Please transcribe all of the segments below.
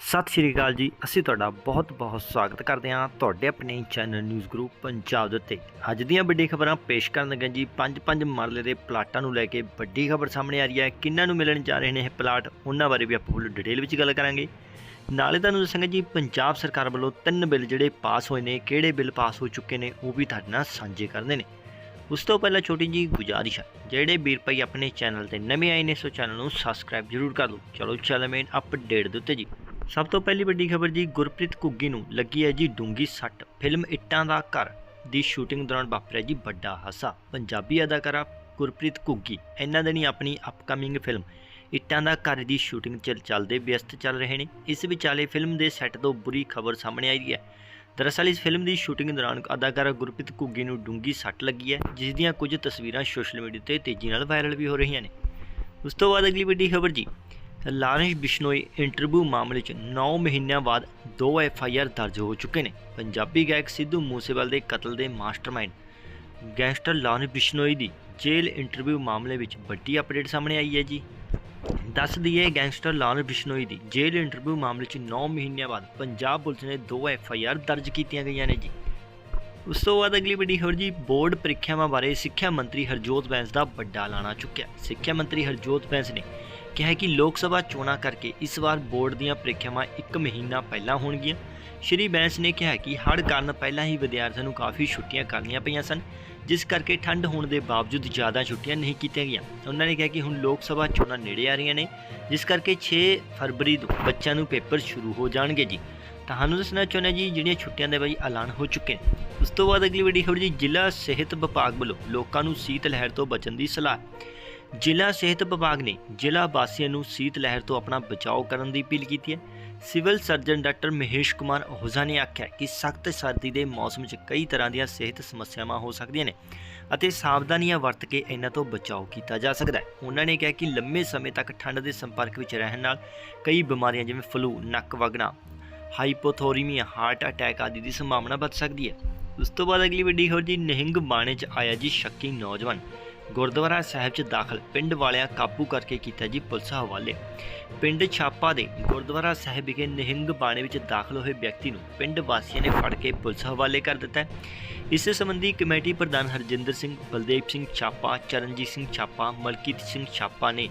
ਸਤਿ ਸ਼੍ਰੀ ਅਕਾਲ ਜੀ। ਅਸੀਂ ਤੁਹਾਡਾ ਬਹੁਤ-ਬਹੁਤ ਸਵਾਗਤ ਕਰਦੇ ਹਾਂ ਤੁਹਾਡੇ ਆਪਣੇ ਚੈਨਲ ਨਿਊਜ਼ ਗਰੁੱਪ ਪੰਜਾਬ ਦੇ ਉੱਤੇ। ਅੱਜ ਦੀਆਂ ਵੱਡੀ ਖਬਰਾਂ ਪੇਸ਼ ਕਰਨ ਲੱਗੇ ਜੀ। ਪੰਜ ਪੰਜ ਮਰਲੇ ਦੇ ਪਲਾਟਾਂ ਨੂੰ ਲੈ ਕੇ ਵੱਡੀ ਖਬਰ ਸਾਹਮਣੇ ਆ ਰਹੀ ਹੈ। ਕਿੰਨਾਂ ਨੂੰ ਮਿਲਣ ਜਾ ਰਹੇ ਨੇ ਇਹ ਪਲਾਟ, ਉਹਨਾਂ ਬਾਰੇ ਵੀ ਆਪਾਂ ਫੁੱਲ ਡਿਟੇਲ ਵਿੱਚ ਗੱਲ ਕਰਾਂਗੇ। ਨਾਲੇ ਤੁਹਾਨੂੰ ਦੱਸਾਂਗੇ ਜੀ, ਪੰਜਾਬ ਸਰਕਾਰ ਵੱਲੋਂ ਤਿੰਨ ਬਿੱਲ ਜਿਹੜੇ ਪਾਸ ਹੋਏ ਨੇ, ਕਿਹੜੇ ਬਿੱਲ ਪਾਸ ਹੋ ਚੁੱਕੇ ਨੇ, ਉਹ ਵੀ ਤੁਹਾਡੇ ਨਾਲ ਸਾਂਝੇ ਕਰਦੇ ਨੇ। ਉਸ ਤੋਂ ਪਹਿਲਾਂ ਛੋਟੀ ਜੀ ਗੁਜ਼ਾਰਿਸ਼ ਹੈ, ਜਿਹੜੇ ਵੀਰ ਭਾਈ ਆਪਣੇ ਚੈਨਲ ਤੇ ਨਵੇਂ ਆਏ ਨੇ, ਸੋ ਚੈਨਲ ਨੂੰ ਸਬਸਕ੍ਰਾਈਬ ਜ਼ਰੂਰ ਕਰ ਲਓ ਚਲੋ ਚੱਲਦੇ ਮੇਨ ਅਪਡੇਟ ਦੇ ਉੱਤੇ ਜੀ। ਸਭ ਤੋਂ ਪਹਿਲੀ ਵੱਡੀ ਖਬਰ ਜੀ ਗੁਰਪ੍ਰੀਤ ਘੁੱਗੀ ਨੂੰ ਲੱਗੀ ਹੈ ਜੀ ਡੂੰਗੀ ਸੱਟ। ਫਿਲਮ ਇੱਟਾਂ ਦਾ ਘਰ ਦੀ ਸ਼ੂਟਿੰਗ ਦੌਰਾਨ ਵਾਪਰਿਆ ਜੀ ਵੱਡਾ ਹਾਸਾ। ਪੰਜਾਬੀ ਅਦਾਕਾਰਾ ਗੁਰਪ੍ਰੀਤ ਘੁੱਗੀ, ਇਹਨਾਂ ਦਿਨੀ ਆਪਣੀ ਅਪਕਮਿੰਗ ਫਿਲਮ ਇੱਟਾਂ ਦਾ ਘਰ ਦੀ ਸ਼ੂਟਿੰਗ ਚੱਲ ਚੱਲਦੇ ਵਿਅਸਤ ਚੱਲ ਰਹੇ ਨੇ। ਇਸ ਵਿਚਾਲੇ ਫਿਲਮ ਦੇ ਸੈੱਟ ਤੋਂ ਬੁਰੀ ਖਬਰ ਸਾਹਮਣੇ ਆਈ ਹੈ। ਦਰਅਸਲ ਇਸ ਫਿਲਮ ਦੀ ਸ਼ੂਟਿੰਗ ਦੌਰਾਨ ਅਦਾਕਾਰਾ ਗੁਰਪ੍ਰੀਤ ਘੁੱਗੀ ਨੂੰ ਡੂੰਗੀ ਸੱਟ ਲੱਗੀ ਹੈ, ਜਿਸ ਦੀਆਂ ਕੁਝ ਤਸਵੀਰਾਂ ਸੋਸ਼ਲ ਮੀਡੀਆ ਤੇ ਤੇਜ਼ੀ ਨਾਲ ਵਾਇਰਲ ਵੀ ਹੋ ਰਹੀਆਂ ਨੇ। ਉਸ ਤੋਂ ਬਾਅਦ ਅਗਲੀ ਵੱਡੀ ਖਬਰ ਜੀ ਲਾਰੈਂਸ ਬਿਸ਼ਨੋਈ ਇੰਟਰਵਿਊ ਮਾਮਲੇ 'ਚ 9 ਮਹੀਨਿਆਂ ਬਾਅਦ 2 ਐਫ ਆਈ ਆਰ ਦਰਜ ਹੋ ਚੁੱਕੇ ਨੇ। ਪੰਜਾਬੀ ਗਾਇਕ ਸਿੱਧੂ ਮੂਸੇਵਾਲ ਦੇ ਕਤਲ ਦੇ ਮਾਸਟਰਮਾਈਂਡ। ਗੈਂਗਸਟਰ ਲਾਰੈਂਸ ਬਿਸ਼ਨੋਈ ਦੀ ਜੇਲ੍ਹ ਇੰਟਰਵਿਊ ਮਾਮਲੇ ਵਿੱਚ ਵੱਡੀ ਅਪਡੇਟ ਸਾਹਮਣੇ ਆਈ ਹੈ ਜੀ। ਦੱਸ ਦਈਏ ਗੈਂਗਸਟਰ ਲਾਲ ਬਿਸ਼ਨੋਈ ਦੀ ਜੇਲ੍ਹ ਇੰਟਰਵਿਊ ਮਾਮਲੇ 'ਚ 9 ਮਹੀਨਿਆਂ ਬਾਅਦ ਪੰਜਾਬ ਪੁਲਿਸ ਨੇ 2 ਐਫ ਆਈ ਆਰ ਦਰਜ ਕੀਤੀਆਂ ਗਈਆਂ ਨੇ ਜੀ। ਉਸ ਤੋਂ ਬਾਅਦ ਅਗਲੀ ਵੱਡੀ ਖਬਰ ਜੀ, ਬੋਰਡ ਪ੍ਰੀਖਿਆਵਾਂ ਬਾਰੇ ਸਿੱਖਿਆ ਮੰਤਰੀ ਹਰਜੋਤ ਬੈਂਸ ਦਾ ਵੱਡਾ ਐਲਾਨਾ ਚੁੱਕਿਆ ਸਿੱਖਿਆ ਮੰਤਰੀ ਹਰਜੋਤ ਬੈਂਸ ਨੇ ਕਿਹਾ ਕਿ ਲੋਕ ਸਭਾ ਚੋਣਾਂ ਕਰਕੇ ਇਸ ਵਾਰ ਬੋਰਡ ਦੀਆਂ ਪ੍ਰੀਖਿਆਵਾਂ 1 ਮਹੀਨਾ ਪਹਿਲਾਂ ਹੋਣਗੀਆਂ। ਸ਼੍ਰੀ ਬੈਂਸ ਨੇ ਕਿਹਾ ਕਿ ਹੜ੍ਹ ਕਾਰਨ ਪਹਿਲਾਂ ਹੀ ਵਿਦਿਆਰਥੀਆਂ ਨੂੰ ਕਾਫੀ ਛੁੱਟੀਆਂ ਕਰਨੀਆਂ ਪਈਆਂ ਸਨ, ਜਿਸ ਕਰਕੇ ਠੰਡ ਹੋਣ ਦੇ ਬਾਵਜੂਦ ਜ਼ਿਆਦਾ ਛੁੱਟੀਆਂ ਨਹੀਂ ਕੀਤੀਆਂ ਗਈਆਂ। ਉਹਨਾਂ ਨੇ ਕਿਹਾ ਕਿ ਹੁਣ ਲੋਕ ਸਭਾ ਚੋਣਾਂ ਨੇੜੇ ਆ ਰਹੀਆਂ ਨੇ, ਜਿਸ ਕਰਕੇ 6 ਫਰਵਰੀ ਤੋਂ ਬੱਚਿਆਂ ਨੂੰ ਪੇਪਰ ਸ਼ੁਰੂ ਹੋ ਜਾਣਗੇ ਜੀ। ਤੁਹਾਨੂੰ ਦੱਸਣਾ ਚਾਹੁੰਦੇ ਹਾਂ ਜੀ, ਜਿਹੜੀਆਂ ਛੁੱਟੀਆਂ ਦੇ ਬਈ ਐਲਾਨ ਹੋ ਚੁੱਕੇ ਨੇ। ਉਸ ਤੋਂ ਬਾਅਦ ਅਗਲੀ ਵੱਡੀ ਖਬਰ ਜੀ, ਜ਼ਿਲ੍ਹਾ ਸਿਹਤ ਵਿਭਾਗ ਵੱਲੋਂ ਲੋਕਾਂ ਨੂੰ ਸੀਤ ਲਹਿਰ ਤੋਂ ਬਚਣ ਦੀ ਸਲਾਹ। ਜ਼ਿਲ੍ਹਾ ਸਿਹਤ ਵਿਭਾਗ ਨੇ ਜ਼ਿਲ੍ਹਾ ਵਾਸੀਆਂ ਨੂੰ ਸੀਤ ਲਹਿਰ ਤੋਂ ਆਪਣਾ ਬਚਾਓ ਕਰਨ ਦੀ ਅਪੀਲ ਕੀਤੀ ਹੈ। Civil surgeon doctor Mahesh Kumar Ojha ਨੇ ਆਖਿਆ ਕਿ ਸਖਤ ਸਰਦੀ ਦੇ ਮੌਸਮ 'ਚ ਕਈ ਤਰ੍ਹਾਂ ਦੀਆਂ ਸਿਹਤ ਸਮੱਸਿਆਵਾਂ ਹੋ ਸਕਦੀਆਂ ਨੇ ਅਤੇ ਸਾਵਧਾਨੀਆਂ ਵਰਤ ਕੇ ਇਹਨਾਂ ਤੋਂ ਬਚਾਓ ਕੀਤਾ ਜਾ ਸਕਦਾ ਹੈ। ਉਹਨਾਂ ਨੇ ਕਿਹਾ ਕਿ ਲੰਮੇ ਸਮੇਂ ਤੱਕ ਠੰਡ ਦੇ ਸੰਪਰਕ ਵਿੱਚ ਰਹਿਣ ਨਾਲ ਕਈ ਬਿਮਾਰੀਆਂ ਜਿਵੇਂ ਫਲੂ, ਨੱਕ ਵਗਣਾ ਹਾਈਪੋਥੋਰੀਮੀਆ, ਹਾਰਟ ਅਟੈਕ ਆਦਿ ਦੀ ਸੰਭਾਵਨਾ ਵੱਧ ਸਕਦੀ ਹੈ। ਉਸ ਤੋਂ ਬਾਅਦ ਅਗਲੀ ਵੱਡੀ ਖਬਰ ਜੀ, ਨਿਹੰਗ ਬਾਣੇ 'ਚ ਆਇਆ ਜੀ ਸ਼ੱਕੀ ਨੌਜਵਾਨ। ਗੁਰਦੁਆਰਾ ਸਾਹਿਬ 'ਚ ਦਾਖਲ, ਪਿੰਡ ਵਾਲਿਆਂ ਕਾਬੂ ਕਰਕੇ ਕੀਤਾ ਜੀ ਪੁਲਿਸ ਹਵਾਲੇ। ਪਿੰਡ ਛਾਪਾ ਦੇ ਗੁਰਦੁਆਰਾ ਸਾਹਿਬ ਵਿਖੇ ਨਿਹੰਗ ਬਾਣੇ ਵਿੱਚ ਦਾਖਲ ਹੋਏ ਵਿਅਕਤੀ ਨੂੰ ਪਿੰਡ ਵਾਸੀਆਂ ਨੇ ਫੜ ਕੇ ਪੁਲਿਸ ਹਵਾਲੇ ਕਰ ਦਿੱਤਾ ਇਸ ਸੰਬੰਧੀ ਕਮੇਟੀ ਪ੍ਰਧਾਨ ਹਰਜਿੰਦਰ ਸਿੰਘ, ਬਲਦੇਵ ਸਿੰਘ ਛਾਪਾ, ਚਰਨਜੀਤ ਸਿੰਘ ਛਾਪਾ, ਮਲਕੀਤ ਸਿੰਘ ਛਾਪਾ ਨੇ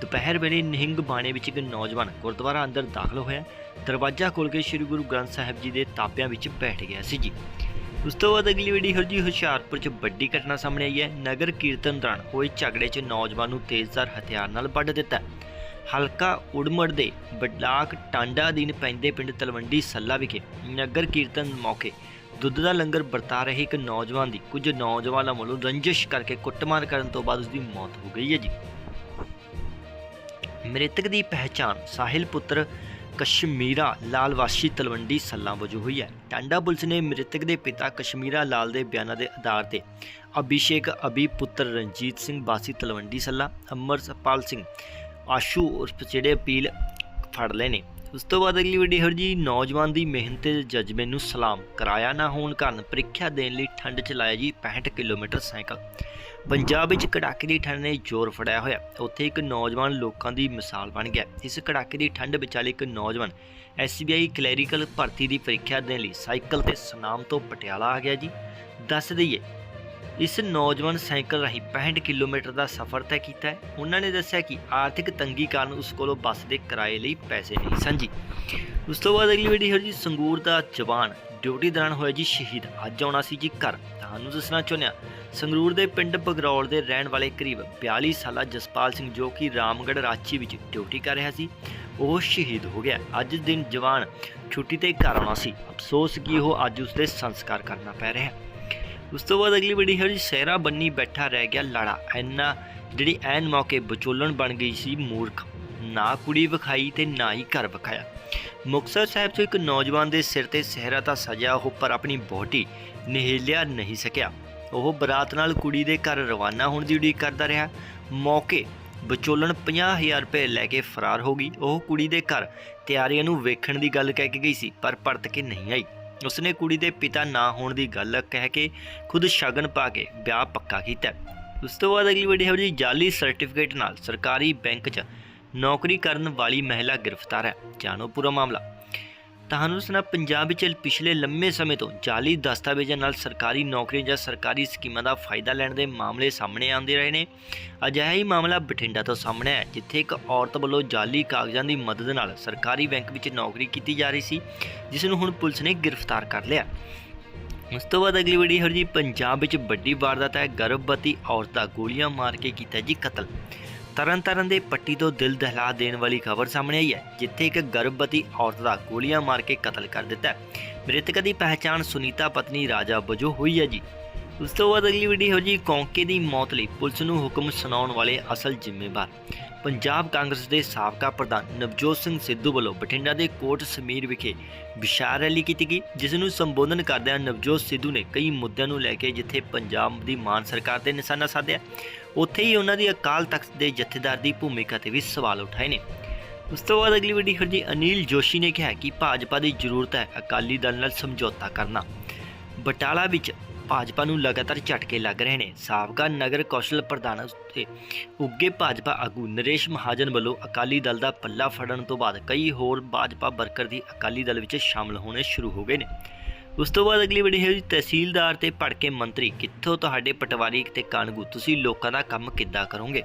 ਦੁਪਹਿਰ ਵੇਲੇ ਨਿਹੰਗ ਬਾਣੇ ਵਿੱਚ ਇੱਕ ਨੌਜਵਾਨ ਗੁਰਦੁਆਰਾ ਅੰਦਰ ਦਾਖਲ ਹੋਇਆ। ਦਰਵਾਜ਼ਾ ਖੋਲ੍ਹ ਕੇ ਸ੍ਰੀ ਗੁਰੂ ਗ੍ਰੰਥ ਸਾਹਿਬ ਜੀ ਦੇ ਤਾਪਿਆਂ ਵਿੱਚ ਬੈਠ ਗਿਆ ਸੀ ਜੀ। ਉਸ ਤੋਂ ਬਾਅਦ ਅਗਲੀ ਵੀਡੀਓ ਜੀ ਹੁਸ਼ਿਆਰਪੁਰ 'ਚ ਵੱਡੀ ਘਟਨਾ ਸਾਹਮਣੇ ਆਈ ਹੈ। ਨਗਰ ਕੀਰਤਨ ਦੌਰਾਨ ਹੋਏ ਝਗੜੇ 'ਚ ਨੌਜਵਾਨ ਨੂੰ ਤੇਜ਼ਧਾਰ ਹਥਿਆਰ ਨਾਲ ਵੱਢ ਦਿੱਤਾ। ਹਲਕਾ ਉੜਮੜ ਦੇ ਬਡਲਾਕ ਟਾਂਡਾ ਅਧੀਨ ਪੈਂਦੇ ਪਿੰਡ ਤਲਵੰਡੀ ਸੱਲਾ ਵਿਖੇ ਨਗਰ ਕੀਰਤਨ ਮੌਕੇ ਦੁੱਧ ਦਾ ਲੰਗਰ ਵਰਤਾ ਰਹੇ ਇੱਕ ਨੌਜਵਾਨ ਦੀ। ਕੁਝ ਨੌਜਵਾਨਾਂ ਵੱਲੋਂ ਰੰਜਿਸ਼ ਕਰਕੇ ਕੁੱਟਮਾਰ ਕਰਨ ਤੋਂ ਬਾਅਦ ਉਸ ਦੀ ਮੌਤ ਹੋ ਗਈ ਹੈ ਜੀ। ਮ੍ਰਿਤਕ ਦੀ ਪਹਿਚਾਣ ਸਾਹਿਲ ਪੁੱਤਰ ਕਸ਼ਮੀਰਾ ਲਾਲ ਵਾਸੀ ਤਲਵੰਡੀ ਸੱਲਾ ਵਜੋਂ ਹੋਈ ਹੈ। ਟਾਂਡਾ ਪੁਲਿਸ ਨੇ ਮ੍ਰਿਤਕ ਦੇ ਪਿਤਾ ਕਸ਼ਮੀਰਾ ਲਾਲ ਦੇ ਬਿਆਨਾਂ ਦੇ ਆਧਾਰ ਤੇ ਅਭਿਸ਼ੇਕ ਅਭੀ ਪੁੱਤਰ ਰਣਜੀਤ ਸਿੰਘ ਵਾਸੀ ਤਲਵੰਡੀ ਸੱਲਾ, ਅਮਰਪਾਲ ਸਿੰਘ ਆਸ਼ੂ ਉਰਫ ਜਿਹੜੇ ਅਪੀਲ ਫੜ ਲਏ ਨੇ। ਉਸ ਤੋਂ ਬਾਅਦ ਅਗਲੀ ਵੱਡੀ ਖਬਰ ਜੀ, ਨੌਜਵਾਨ ਦੀ ਮਿਹਨਤ ਤੇ ਜਜ਼ਬੇ ਨੂੰ ਸਲਾਮ। ਕਰਾਇਆ ਨਾ ਹੋਣ ਕਾਰਨ ਪ੍ਰੀਖਿਆ ਦੇਣ ਲਈ ਠੰਡ ਚ ਲਾਇਆ ਜੀ 65 ਕਿਲੋਮੀਟਰ ਸਾਈਕਲ। ਪੰਜਾਬ ਵਿੱਚ ਕੜਾਕੇ ਦੀ ਠੰਡ ਨੇ ਜ਼ੋਰ ਫੜਿਆ ਹੋਇਆ। ਉੱਥੇ ਇੱਕ ਨੌਜਵਾਨ ਲੋਕਾਂ ਦੀ ਮਿਸਾਲ ਬਣ ਗਿਆ। ਇਸ ਕੜਾਕੇ ਦੀ ਠੰਡ ਵਿਚਾਲੇ ਇੱਕ ਨੌਜਵਾਨ ਐਸਬੀਆਈ ਕਲੈਰੀਕਲ ਭਰਤੀ ਦੀ ਪ੍ਰੀਖਿਆ ਦੇਣ ਲਈ ਸਾਈਕਲ ਤੇ ਸੁਨਾਮ ਤੋਂ ਪਟਿਆਲਾ ਆ ਗਿਆ ਜੀ। ਦੱਸ ਦਈਏ ਇਸ ਨੌਜਵਾਨ ਸਾਈਕਲ ਰਾਹੀਂ 65 ਕਿਲੋਮੀਟਰ ਦਾ ਸਫ਼ਰ ਤੈਅ ਕੀਤਾ ਹੈ। ਉਹਨਾਂ ਨੇ ਦੱਸਿਆ ਕਿ ਆਰਥਿਕ ਤੰਗੀ ਕਾਰਨ ਉਸ ਕੋਲੋਂ ਬੱਸ ਦੇ ਕਿਰਾਏ ਲਈ ਪੈਸੇ ਨਹੀਂ ਸਨ ਜੀ। ਉਸ ਤੋਂ ਬਾਅਦ ਅਗਲੀ ਵੀਡੀਓ ਹੈ ਜੀ ਸੰਗੂਰ ਦਾ ਜਵਾਨ ਡਿਊਟੀ ਦੌਰਾਨ ਹੋਇਆ ਜੀ, ਸ਼ਹੀਦ। ਅੱਜ ਆਉਣਾ ਸੀ ਜੀ ਘਰ। ਤੁਹਾਨੂੰ ਦੱਸਣਾ ਚਾਹੁੰਦੇ ਹਾਂ, ਸੰਗਰੂਰ ਦੇ ਪਿੰਡ ਬਗਰੌਲ ਦੇ ਰਹਿਣ ਵਾਲੇ ਕਰੀਬ 42 ਸਾਲਾ ਜਸਪਾਲ ਸਿੰਘ ਜੋ ਕਿ ਰਾਮਗੜ੍ਹ ਰਾਂਚੀ ਵਿੱਚ ਡਿਊਟੀ ਕਰ ਰਿਹਾ ਸੀ, ਉਹ ਸ਼ਹੀਦ ਹੋ ਗਿਆ। ਅੱਜ ਦਿਨ ਜਵਾਨ ਛੁੱਟੀ ਤੇ ਘਰ ਆਉਣਾ ਸੀ। ਅਫਸੋਸ ਕਿ ਉਹ ਅੱਜ ਉਸਦੇ ਸੰਸਕਾਰ ਕਰਨਾ ਪੈ ਰਿਹਾ ਉਸ ਤੋਂ ਬਾਅਦ ਅਗਲੀ ਵੀਡੀਓ ਹੈ ਜੀ, ਸਹਿਰਾ ਬੰਨੀ ਬੈਠਾ ਰਹਿ ਗਿਆ ਲੜਾ। ਐਨਾ ਜਿਹੜੀ ਐਨ ਮੌਕੇ ਵਿਚੋਲਣ ਬਣ ਗਈ ਸੀ ਮੂਰਖ, ਨਾ ਕੁੜੀ ਵਿਖਾਈ ਤੇ ਨਾ ਹੀ ਘਰ ਵਿਖਾਇਆ। ਮੁਕਤਸਰ ਸਾਹਿਬ ਤੋਂ ਇੱਕ ਨੌਜਵਾਨ ਦੇ ਸਿਰ ਤੇ ਸਹਿਰਾ ਤਾਂ ਸਜਾ ਉਹ ਪਰ ਆਪਣੀ ਬੋਟੀ ਨਿਹੇਲਿਆ ਨਹੀਂ ਸਕਿਆ। ਉਹ ਬਰਾਤ ਨਾਲ ਕੁੜੀ ਦੇ ਘਰ ਰਵਾਨਾ ਹੋਣ ਦੀ ਉਡੀਕ ਕਰਦਾ ਰਿਹਾ। ਮੌਕੇ ਵਿਚੋਲਣ 50000 ਰੁਪਏ ਲੈ ਕੇ ਫਰਾਰ ਹੋ ਗਈ। ਉਹ ਕੁੜੀ ਦੇ ਘਰ ਤਿਆਰੀਆਂ ਨੂੰ ਵੇਖਣ ਦੀ ਗੱਲ ਕਹਿ ਕੇ ਗਈ ਸੀ, ਪਰ ਪਰਤ ਕੇ ਨਹੀਂ ਆਈ। ਉਸਨੇ ਕੁੜੀ ਦੇ ਪਿਤਾ ਨਾ ਹੋਣ ਦੀ ਗੱਲ ਕਹਿ ਕੇ ਖੁਦ ਸ਼ਗਨ ਪਾ ਕੇ ਵਿਆਹ ਪੱਕਾ ਕੀਤਾ। ਉਸ ਤੋਂ ਬਾਅਦ ਅਗਲੀ ਵੱਡੀ ਖਬਰ ਜੀ ਜਾਲੀ ਸਰਟੀਫਿਕੇਟ ਨਾਲ ਸਰਕਾਰੀ ਬੈਂਕ 'ਚ ਨੌਕਰੀ ਕਰਨ ਵਾਲੀ ਮਹਿਲਾ ਗ੍ਰਿਫਤਾਰ ਹੈ। ਜਾਣੋ ਪੂਰਾ ਮਾਮਲਾ। ਤੁਹਾਨੂੰ ਸੁਣਾ ਪੰਜਾਬ ਵਿੱਚ ਪਿਛਲੇ ਲੰਮੇ ਸਮੇਂ ਤੋਂ ਜਾਲੀ ਦਸਤਾਵੇਜ਼ਾਂ ਨਾਲ ਸਰਕਾਰੀ ਨੌਕਰੀਆਂ ਜਾਂ ਸਰਕਾਰੀ ਸਕੀਮਾਂ ਦਾ ਫਾਇਦਾ ਲੈਣ ਦੇ ਮਾਮਲੇ ਸਾਹਮਣੇ ਆਉਂਦੇ ਰਹੇ ਨੇ। ਅਜਿਹਾ ਹੀ ਮਾਮਲਾ ਬਠਿੰਡਾ ਤੋਂ ਸਾਹਮਣੇ ਆਇਆ, ਜਿੱਥੇ ਇੱਕ ਔਰਤ ਵੱਲੋਂ ਜਾਲੀ ਕਾਗਜ਼ਾਂ ਦੀ ਮਦਦ ਨਾਲ ਸਰਕਾਰੀ ਬੈਂਕ ਵਿੱਚ ਨੌਕਰੀ ਕੀਤੀ ਜਾ ਰਹੀ ਸੀ, ਜਿਸ ਨੂੰ ਹੁਣ ਪੁਲਿਸ ਨੇ ਗ੍ਰਿਫਤਾਰ ਕਰ ਲਿਆ। ਉਸ ਤੋਂ ਬਾਅਦ ਅਗਲੀ ਵੀਡੀਓ ਹੈ ਜੀ ਪੰਜਾਬ ਵਿੱਚ ਵੱਡੀ ਵਾਰਦਾਤ ਹੈ, ਗਰਭਵਤੀ ਔਰਤ ਦਾ ਗੋਲੀਆਂ ਮਾਰ ਕੇ ਕੀਤਾ ਜੀ ਕਤਲ। ਤਰਨਤਾਰਨ ਦੇ ਪੱਟੀ ਤੋਂ ਦਿਲ ਦਹਿਲਾ ਦੇਣ ਵਾਲੀ ਖਬਰ ਸਾਹਮਣੇ ਆਈ ਹੈ, ਜਿੱਥੇ ਇੱਕ ਗਰਭਵਤੀ ਔਰਤ ਦਾ ਗੋਲੀਆਂ ਮਾਰ ਕੇ ਕਤਲ ਕਰ ਦਿੱਤਾ ਹੈ। ਮ੍ਰਿਤਕ ਦੀ ਪਹਿਚਾਣ ਸੁਨੀਤਾ ਪਤਨੀ ਰਾਜਾ ਵਜੋਂ ਹੋਈ ਹੈ ਜੀ। ਉਸ ਤੋਂ ਬਾਅਦ ਅਗਲੀ ਵੀਡੀਓ ਹੈ ਜੀ, ਕੌਂਕੇ ਦੀ ਮੌਤ ਲਈ ਪੁਲਿਸ ਨੂੰ ਹੁਕਮ ਸੁਣਾਉਣ ਵਾਲੇ ਅਸਲ ਜ਼ਿੰਮੇਵਾਰ। ਪੰਜਾਬ ਕਾਂਗਰਸ ਦੇ ਸਾਬਕਾ ਪ੍ਰਧਾਨ ਨਵਜੋਤ ਸਿੰਘ ਸਿੱਧੂ ਵੱਲੋਂ ਬਠਿੰਡਾ ਦੇ ਕੋਟ ਸਮੀਰ ਵਿਖੇ ਵਿਸ਼ਾਲ ਰੈਲੀ ਕੀਤੀ ਗਈ, ਜਿਸ ਨੂੰ ਸੰਬੋਧਨ ਕਰਦਿਆਂ ਨਵਜੋਤ ਸਿੱਧੂ ਨੇ ਕਈ ਮੁੱਦਿਆਂ ਨੂੰ ਲੈ ਕੇ ਜਿੱਥੇ ਪੰਜਾਬ ਦੀ ਮਾਨ ਸਰਕਾਰ ਤੇ ਨਿਸ਼ਾਨਾ ਸਾਧਿਆ। ਉੱਥੇ ਹੀ ਉਹਨਾਂ ਦੀ ਅਕਾਲ ਤਖਤ ਦੇ ਜਥੇਦਾਰ ਦੀ ਭੂਮਿਕਾ ਤੇ ਵੀ ਸਵਾਲ ਉਠਾਏ ਨੇ। ਉਸ ਤੋਂ ਬਾਅਦ ਅਗਲੀ ਵੱਡੀ ਹੈ ਜੀ, ਅਨਿਲ ਜੋਸ਼ੀ ਨੇ ਕਿਹਾ ਕਿ ਭਾਜਪਾ ਦੀ ਜ਼ਰੂਰਤ ਹੈ ਅਕਾਲੀ ਦਲ ਨਾਲ ਸਮਝੌਤਾ ਕਰਨਾ। ਬਟਾਲਾ ਵਿੱਚ ਭਾਜਪਾ ਨੂੰ ਲਗਾਤਾਰ ਝਟਕੇ ਲੱਗ ਰਹੇ ਨੇ। ਸਾਬਕਾ ਨਗਰ ਕੌਸ਼ਲ ਪ੍ਰਧਾਨ ਉੱਤੇ ਉੱਗੇ ਭਾਜਪਾ ਆਗੂ ਨਰੇਸ਼ ਮਹਾਜਨ ਵੱਲੋਂ ਅਕਾਲੀ ਦਲ ਦਾ ਪੱਲਾ ਫੜਨ ਤੋਂ ਬਾਅਦ ਕਈ ਹੋਰ ਭਾਜਪਾ ਵਰਕਰ ਦੀ ਅਕਾਲੀ ਦਲ ਵਿੱਚ ਸ਼ਾਮਲ ਹੋਣੇ ਸ਼ੁਰੂ ਹੋ ਗਏ ਨੇ। ਉਸ ਤੋਂ ਬਾਅਦ ਅਗਲੀ ਵੀਡੀਓ ਹੈ ਤਹਿਸੀਲਦਾਰ ਤੇ ਭੜਕੇ ਮੰਤਰੀ। ਕਿੱਥੋਂ ਤੁਹਾਡੇ ਪਟਵਾਰੀ ਤੇ ਕਾਨਗੂ? ਤੁਸੀਂ ਲੋਕਾਂ ਦਾ ਕੰਮ ਕਿੱਦਾਂ ਕਰੋਗੇ?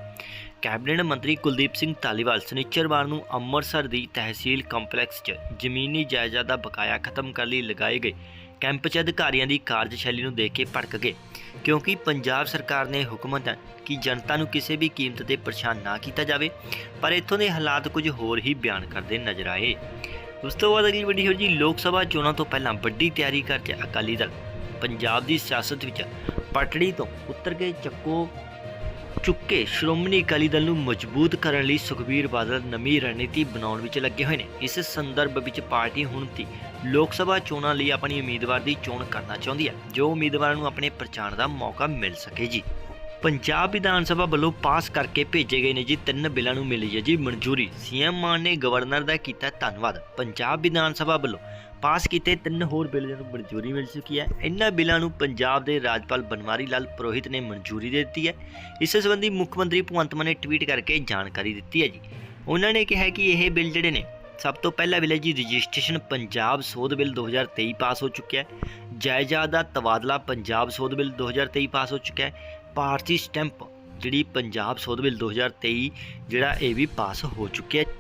ਕੈਬਨਿਟ ਮੰਤਰੀ ਕੁਲਦੀਪ ਸਿੰਘ ਧਾਲੀਵਾਲ ਸਨਿਚਰਵਾਰ ਨੂੰ ਅੰਮ੍ਰਿਤਸਰ ਦੀ ਤਹਿਸੀਲ ਕੰਪਲੈਕਸ 'ਚ ਜ਼ਮੀਨੀ ਜਾਇਦਾਦ ਦਾ ਬਕਾਇਆ ਖਤਮ ਕਰਨ ਲਈ ਲਗਾਏ ਗਏ ਕੈਂਪ 'ਚ ਅਧਿਕਾਰੀਆਂ ਦੀ ਕਾਰਜਸ਼ੈਲੀ ਨੂੰ ਦੇਖ ਕੇ ਭੜਕ ਗਏ, ਕਿਉਂਕਿ ਪੰਜਾਬ ਸਰਕਾਰ ਨੇ ਹੁਕਮ ਦਿੱਤਾ ਕਿ ਜਨਤਾ ਨੂੰ ਕਿਸੇ ਵੀ ਕੀਮਤ ਤੇ ਪਰੇਸ਼ਾਨ ਨਾ ਕੀਤਾ ਜਾਵੇ, ਪਰ ਇੱਥੋਂ ਦੇ ਹਾਲਾਤ ਕੁਝ ਹੋਰ ਹੀ ਬਿਆਨ ਕਰਦੇ ਨਜ਼ਰ ਆਏ। ਉਸ ਤੋਂ ਬਾਅਦ ਅਗਲੀ ਵੀਡੀਓ ਜੀ, ਲੋਕ ਸਭਾ ਚੋਣਾਂ ਤੋਂ ਪਹਿਲਾਂ ਵੱਡੀ ਤਿਆਰੀ ਕਰ ਰਿਹਾ ਅਕਾਲੀ ਦਲ ਪੰਜਾਬ ਦੀ ਸਿਆਸਤ ਵਿੱਚ ਪਟੜੀ ਤੋਂ ਉੱਤਰ ਕੇ ਚੱਕੋ ਚੁੱਕੇ ਸ਼੍ਰੋਮਣੀ ਅਕਾਲੀ ਦਲ ਨੂੰ ਮਜ਼ਬੂਤ ਕਰਨ ਲਈ ਸੁਖਬੀਰ ਬਾਦਲ ਨਵੀਂ ਰਣਨੀਤੀ ਬਣਾਉਣ ਵਿੱਚ ਲੱਗੇ ਹੋਏ ਨੇ। ਇਸ ਸੰਦਰਭ ਵਿੱਚ ਪਾਰਟੀ ਹੁਣ ਤੀ ਲੋਕ ਸਭਾ ਚੋਣਾਂ ਲਈ ਆਪਣੀ ਉਮੀਦਵਾਰ ਦੀ ਚੋਣ ਕਰਨਾ ਚਾਹੁੰਦੀ ਹੈ। ਜੋ ਉਮੀਦਵਾਰਾਂ ਨੂੰ ਆਪਣੇ ਪ੍ਰਚਾਰ ਦਾ ਮੌਕਾ ਮਿਲ ਸਕੇ ਜੀ। ਪੰਜਾਬ ਵਿਧਾਨ ਸਭਾ ਵੱਲੋਂ ਪਾਸ ਕਰਕੇ ਭੇਜੇ ਗਏ ਨੇ ਜੀ ਤਿੰਨ ਬਿੱਲਾਂ ਨੂੰ ਮਿਲੀ ਹੈ ਜੀ ਮਨਜ਼ੂਰੀ। ਸੀਐਮ ਮਾਨ ਨੇ ਗਵਰਨਰ ਦਾ ਕੀਤਾ ਧੰਨਵਾਦ। ਪੰਜਾਬ ਵਿਧਾਨ ਸਭਾ ਵੱਲੋਂ ਪਾਸ ਕੀਤੇ ਤਿੰਨ ਹੋਰ ਬਿੱਲਾਂ ਨੂੰ ਮਨਜ਼ੂਰੀ ਮਿਲ ਚੁੱਕੀ ਹੈ। ਇਹਨਾਂ ਬਿੱਲਾਂ ਨੂੰ ਪੰਜਾਬ ਦੇ ਰਾਜਪਾਲ ਬਨਵਾਰੀ ਲਾਲ ਪੁਰੋਹਿਤ ਨੇ ਮਨਜ਼ੂਰੀ ਦੇ ਦਿੱਤੀ ਹੈ। ਇਸ ਸੰਬੰਧੀ ਮੁੱਖ ਮੰਤਰੀ ਭਗਵੰਤ ਮਾਨ ਨੇ ਟਵੀਟ ਕਰਕੇ ਜਾਣਕਾਰੀ ਦਿੱਤੀ ਹੈ ਜੀ। ਉਹਨਾਂ ਨੇ ਕਿਹਾ ਕਿ ਇਹ ਬਿੱਲ ਜਿਹੜੇ ਨੇ, ਸਭ ਤੋਂ ਪਹਿਲਾ ਬਿੱਲ ਹੈ ਜੀ ਰਜਿਸਟ੍ਰੇਸ਼ਨ ਪੰਜਾਬ ਸੋਧ ਬਿੱਲ 2023 ਪਾਸ ਹੋ ਚੁੱਕਿਆ ਹੈ। ਜਾਇਦਾਦ ਦਾ ਤਬਾਦਲਾ ਪੰਜਾਬ ਸੋਧ ਬਿੱਲ 2023 ਪਾਸ ਹੋ ਚੁੱਕਿਆ ਹੈ। ਭਾਰਤੀ ਸਟੈਂਪ ਜਿਹੜੀ ਪੰਜਾਬ ਸੋਧ ਬਿੱਲ 2023 ਜਿਹੜਾ ਇਹ ਵੀ ਪਾਸ ਹੋ ਚੁੱਕਿਆ ਹੈ।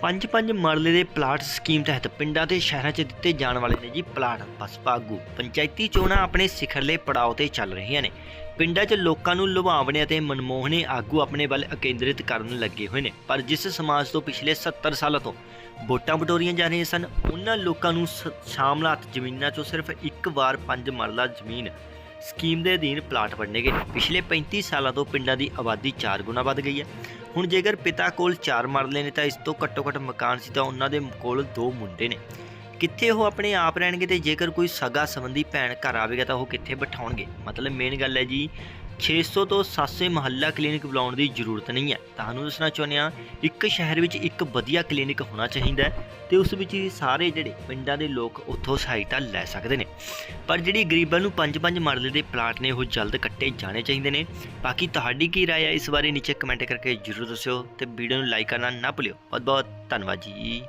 ਪੰਜ ਪੰਜ ਮਰਲੇ ਦੇ ਪਲਾਟ ਸਕੀਮ ਤਹਿਤ ਪਿੰਡਾਂ ਤੇ ਸ਼ਹਿਰਾਂ 'ਚ ਦਿੱਤੇ ਜਾਣ ਵਾਲੇ ਨੇ ਜੀ ਪਲਾਟ ਬਸਪਾ ਆਗੂ ਪੰਚਾਇਤੀ ਚੋਣਾਂ ਆਪਣੇ ਸਿਖਰਲੇ ਪੜਾਅ ਤੇ ਚੱਲ ਰਹੀਆਂ ਨੇ। ਪਿੰਡਾਂ 'ਚ ਲੋਕਾਂ ਨੂੰ ਲੁਭਾਵਣੇ ਅਤੇ ਮਨਮੋਹਣੇ ਆਗੂ ਆਪਣੇ ਵੱਲ ਕੇਂਦਰਿਤ ਕਰਨ ਲੱਗੇ ਹੋਏ ਨੇ। ਪਰ ਜਿਸ ਸਮਾਜ ਤੋਂ ਪਿਛਲੇ 70 ਸਾਲਾਂ ਤੋਂ ਵੋਟਾਂ ਬਟੋਰੀਆਂ ਜਾ ਰਹੀਆਂ ਸਨ, ਉਹਨਾਂ ਲੋਕਾਂ ਨੂੰ ਸ- ਸ਼ਾਮਲਾਤ ਜ਼ਮੀਨਾਂ 'ਚੋਂ ਸਿਰਫ ਇੱਕ ਵਾਰ ਪੰਜ ਮਰਲਾ ਜ਼ਮੀਨ ਸਕੀਮ ਦੇ ਅਧੀਨ ਪਲਾਟ ਵੰਡੇ ਗਏ ਨੇ। ਪਿਛਲੇ 35 ਸਾਲਾਂ ਤੋਂ ਪਿੰਡਾਂ ਦੀ ਆਬਾਦੀ 4 ਗੁਣਾ ਵੱਧ ਗਈ ਹੈ। ਹੁਣ ਜੇਕਰ ਪਿਤਾ ਕੋਲ ਚਾਰ ਮਰਲੇ ਨੇ ਤਾਂ ਇਸ ਤੋਂ ਘੱਟੋ ਘੱਟ ਮਕਾਨ ਸੀ ਤਾਂ ਉਹਨਾਂ ਦੇ ਕੋਲ ਦੋ ਮੁੰਡੇ ਨੇ। ਕਿੱਥੇ ਉਹ ਆਪਣੇ ਆਪ ਰਹਿਣਗੇ ਤੇ ਜੇਕਰ ਕੋਈ ਸਗਾ ਸੰਬੰਧੀ ਭੈਣ ਘਰ ਆਵੇਗਾ ਤਾਂ ਉਹ ਕਿੱਥੇ ਬਿਠਾਉਣਗੇ? ਮਤਲਬ ਮੇਨ ਗੱਲ ਹੈ ਜੀ 600 ਤੋਂ 700 ਮੁਹੱਲਾ ਕਲੀਨਿਕ ਬੁਲਾਉਣ ਦੀ ਜ਼ਰੂਰਤ ਨਹੀਂ ਹੈ। ਤੁਹਾਨੂੰ ਦੱਸਣਾ ਚਾਹੁੰਦੇ ਹਾਂ, ਇੱਕ ਸ਼ਹਿਰ ਵਿੱਚ ਇੱਕ ਵਧੀਆ ਕਲੀਨਿਕ ਹੋਣਾ ਚਾਹੀਦਾ ਹੈ ਤੇ ਉਸ ਵਿੱਚ ਸਾਰੇ ਜਿਹੜੇ ਪਿੰਡਾਂ ਦੇ ਲੋਕ ਉੱਥੋਂ ਸਹਾਇਤਾ ਲੈ ਸਕਦੇ ਨੇ। ਪਰ ਜਿਹੜੀ ਗਰੀਬਾਂ ਨੂੰ ਪੰਜ ਪੰਜ ਮਰਲੇ ਦੇ ਪਲਾਟ ਨੇ, ਉਹ ਜਲਦ ਕੱਟੇ ਜਾਣੇ ਚਾਹੀਦੇ ਨੇ। ਬਾਕੀ ਤੁਹਾਡੀ ਕੀ ਰਾਏ ਹੈ ਇਸ ਬਾਰੇ ਨੀਚੇ ਕਮੈਂਟ ਕਰਕੇ ਜਰੂਰ ਦੱਸਿਓ ਤੇ ਵੀਡੀਓ ਨੂੰ ਲਾਈਕ ਕਰਨਾ ਨਾ ਭੁੱਲਿਓ। ਬਹੁਤ ਬਹੁਤ ਧੰਨਵਾਦ ਜੀ।